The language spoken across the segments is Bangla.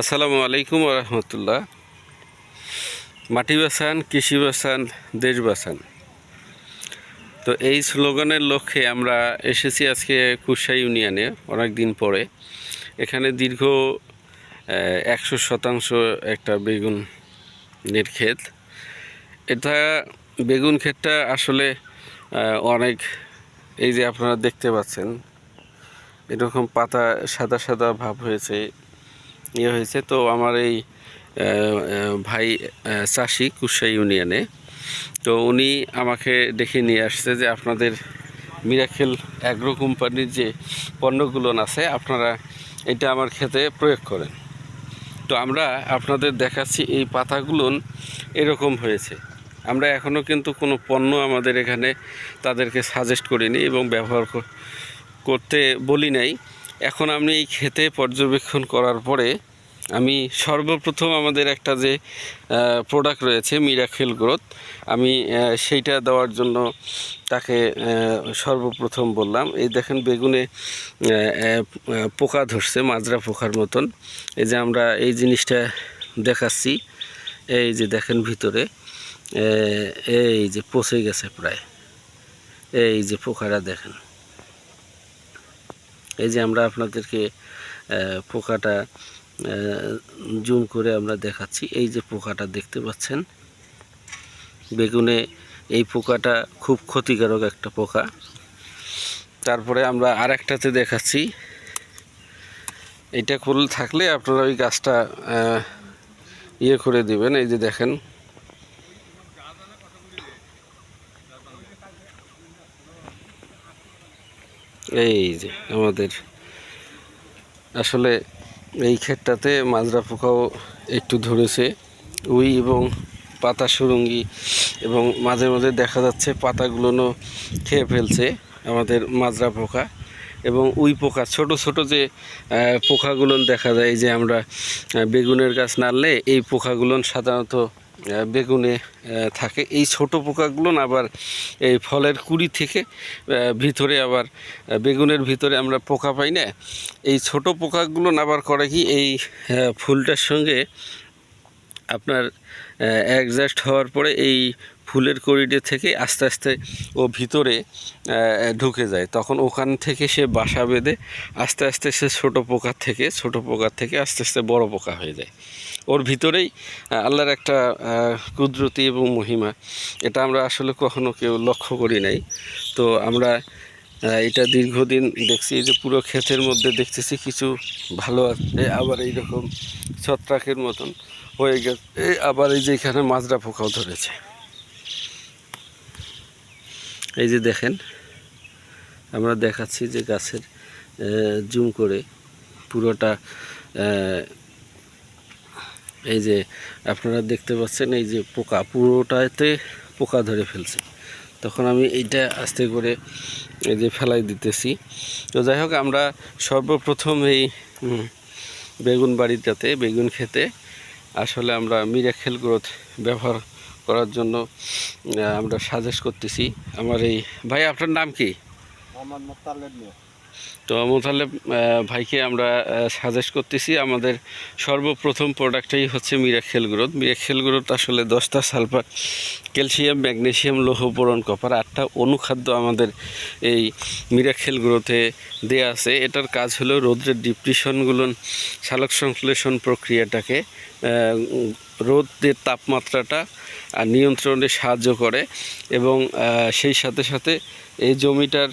আসসালামু আলাইকুম রহমতুল্লাহ। মাটি বাঁচান কৃষি বাঁচান দেশ বাঁচান তো এই স্লোগানের লক্ষ্যে আমরা এসেছি আজকে কুশা ইউনিয়নে অনেক দিন পরে। এখানে দীর্ঘ একশো শতাংশ একটা বেগুনের ক্ষেত। এটা বেগুন ক্ষেতটা আসলে অনেক, এই যে আপনারা দেখতে পাচ্ছেন, এরকম পাতা সাদা সাদা ভাব হয়েছে। ইয়ে হয়েছে। তো আমার এই ভাই চাষি কুশা ইউনিয়নে। তো উনি আমাকে ডেকে নিয়ে আসছে যে আপনাদের মিরাকেল অ্যাগ্রো কোম্পানির যে পণ্যগুলো আছে, আপনারা এটা আমার ক্ষেতে প্রয়োগ করেন। তো আমরা আপনাদের দেখাচ্ছি এই পাতাগুলো এরকম হয়েছে। আমরা এখনও কিন্তু কোনো পণ্য আমাদের এখানে তাদেরকে সাজেস্ট করিনি এবং ব্যবহার করতে বলি নাই। এখন আমি এই ক্ষেতে পর্যবেক্ষণ করার পরে আমি সর্বপ্রথম আমাদের একটা যে প্রোডাক্ট রয়েছে মিরাকেল গ্রোথ আমি সেইটা দেওয়ার জন্য তাকে সর্বপ্রথম বললাম। এই দেখেন বেগুনে পোকা ধরছে, মাজরা পোকার মতন। এই যে আমরা এই জিনিসটা দেখাচ্ছি, এই যে দেখেন ভিতরে এই যে পচে গেছে প্রায়। এই যে পোকাটা দেখেন। এই যে আমরা আপনাদেরকে পোকাটা জুম করে আমরা দেখাচ্ছি। এই যে পোকাটা দেখতে পাচ্ছেন, বেগুনে এই পোকাটা খুব ক্ষতিকারক একটা পোকা। তারপরে আমরা আর একটাতে দেখাচ্ছি। এটা করলে থাকলে আপনারা ওই গাছটা ইয়ে করে দিবেন। এই যে দেখেন। এই যে আমাদের, আসলে এই ক্ষেতটাতে মাজরা পোকাও একটু ধরেছে। উই এবং পাতা সুরঙ্গি এবং মাঝে মাঝে দেখা যাচ্ছে পাতাগুলোও খেয়ে ফেলছে আমাদের মাজরা পোকা এবং উই পোকা, ছোট ছোট যে পোকাগুলো দেখা যায় যে আমরা বেগুনের গাছ নাড়লে এই পোকাগুলো সাধারণত বেগুনে থাকে। এই ছোট পোকাগুলো আবার এই ফলের কুড়ি থেকে ভিতরে আবার বেগুনের ভিতরে আমরা পোকা পাই না। এই ছোট পোকাগুলো আবার করে কি, এই ফুলটার সঙ্গে আপনার অ্যাডজাস্ট হওয়ার পরে এই ফুলের করিডে থেকে আস্তে আস্তে ও ভিতরে ঢুকে যায়। তখন ওখান থেকে সে বাসা বেঁধে আস্তে আস্তে সে ছোট পোকার থেকে, ছোট পোকার থেকে আস্তে আস্তে বড় পোকা হয়ে যায়। ওর ভিতরেই আল্লাহর একটা কুদরতি এবং মহিমা। এটা আমরা আসলে কখনো কেউ লক্ষ্য করি নাই। তো আমরা এটা দীর্ঘদিন দেখছি যে পুরো ক্ষেতের মধ্যে দেখতেছি কিছু ভালো আছে, আবার এইরকম ছত্রাকের মতন হয়ে গেছে। এই আবার এই যে এখানে মাজরা পোকাও ধরেছে। এই যে দেখেন, আমরা দেখাচ্ছি যে গাছের জুম করে পুরোটা এই যে আপনারা দেখতে পাচ্ছেন, এই যে পোকা পুরোটাতে পোকা ধরে ফেলছে। তখন আমি এইটা আস্তে করে এই যে ফেলাই দিতেছি। তো যাই হোক, আমরা সর্বপ্রথম এই বেগুন বাড়িটাতে, বেগুন খেতে আসলে আমরা মিরাকেল গ্রোথ ব্যবহার করার জন্য আমরা সাজেস্ট করতেছি। আমার এই, ভাই, আপনার নাম কি? আমার তো মোতালেব ভাইকে আমরা সাজেস্ট করতেছি আমাদের সর্বপ্রথম প্রোডাক্টটাই হচ্ছে মিরাকেল গ্রোথ মিরাকেল গ্রোথ আসলে দশটা সালফার ক্যালসিয়াম ম্যাগনেসিয়াম লৌহ বোরন কপার আটটা অনুখাদ্য আমাদের এই মিরাকেল গ্রোথে দেয়া আছে। এটার কাজ হলো রৌদ্রের ডিপ্রেশনগুলো সালোক সংশ্লেষণ প্রক্রিয়াটাকে রোদের তাপমাত্রাটা নিয়ন্ত্রণে সাহায্য করে এবং সেই সাথে সাথে এই জমিটার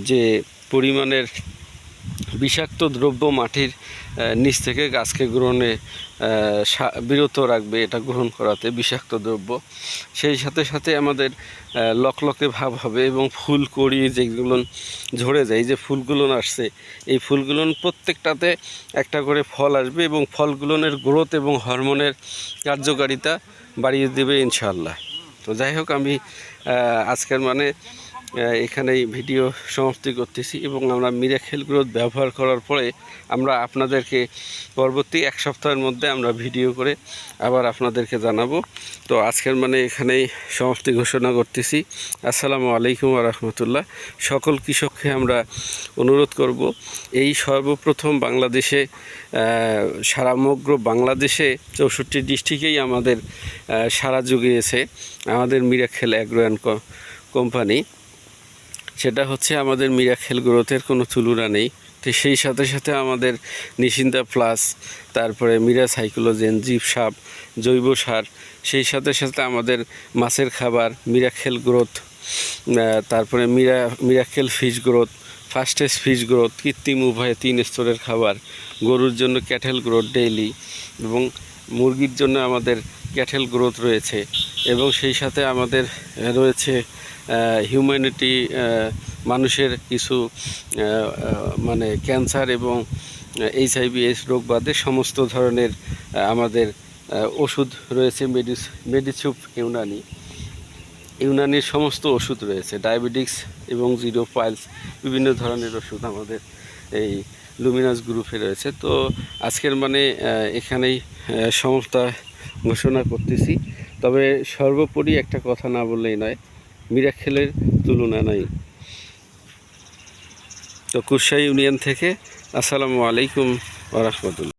যে পরিমাণের বিষাক্ত দ্রব্য মাটির নিচ থেকে গাছকে গ্রহণে বিরত রাখবে, এটা গ্রহণ করাতে বিষাক্ত দ্রব্য। সেই সাথে সাথে আমাদের লকলকে ভাব হবে এবং ফুল কড়ি যেগুলো ঝরে যায় যে ফুলগুলো আসছে, এই ফুলগুলো প্রত্যেকটাতে একটা করে ফল আসবে এবং ফলগুলোনের গ্রোথ এবং হরমোনের কার্যকারিতা বাড়িয়ে দেবে ইনশাল্লাহ তো যাই হোক, আমি আজকের মানে এখানেই ভিডিও সমাপ্তি করতেছি এবং আমরা মিরাখেল গ্রোথ ব্যবহার করার পরে আমরা আপনাদেরকে পরবর্তী এক সপ্তাহের মধ্যে আমরা ভিডিও করে আবার আপনাদেরকে জানাব। তো আজকের মানে এখানেই সমাপ্তি ঘোষণা করতেছি। আসসালামু আলাইকুম রহমতুল্লাহ। সকল কৃষককে আমরা অনুরোধ করব, এই সর্বপ্রথম বাংলাদেশে সারামগ্র বাংলাদেশে চৌষট্টি ডিস্ট্রিক্টেই আমাদের সারা জুগিয়েছে, আমাদের মিরাখেল অ্যাগ্রো অ্যান্ড কোম্পানি। সেটা হচ্ছে আমাদের মিরাখেল গ্রোথের কোনো তুলনা নেই। তো সেই সাথে সাথে আমাদের নিশিন্দা প্লাস, তারপরে মিরা সাইকোলোজেন জিপ সাপ, জৈব সার, সেই সাথে সাথে আমাদের মাছের খাবার মিরাখেল গ্রোথ তারপরে মিরা মিরাখেল ফিশ গ্রোথ ফাস্টেজ ফিশ গ্রোথ, কৃত্রিম উভয়ে তিন স্তরের খাবার, গরুর জন্য ক্যাটেল গ্রোথ ডেইলি এবং মুরগির জন্য আমাদের ক্যাটেল গ্রোথ রয়েছে এবং সেই সাথে আমাদের রয়েছে হিউম্যানিটি মানুষের কিছু মানে ক্যান্সার এবং এইচআইভি এস রোগ বাদে সমস্ত ধরনের আমাদের ওষুধ রয়েছে মেডিস মেডিসুপ ইউনানি ইউনানির সমস্ত ওষুধ রয়েছে ডায়াবেটিক্স এবং জিরো পাইলস বিভিন্ন ধরনের ওষুধ আমাদের এই লুমিনাস গ্রুপে রয়েছে। তো আজকের মানে এখানেই সমস্ত ঘোষণা করতেছি। তবে সর্বোপরি একটা কথা না বললেই নয় মিরাখেলের তুলনা নাই। তো কুরশাহী ইউনিয়ন থেকে আসসালামু আলাইকুম ওরহমতুল্লা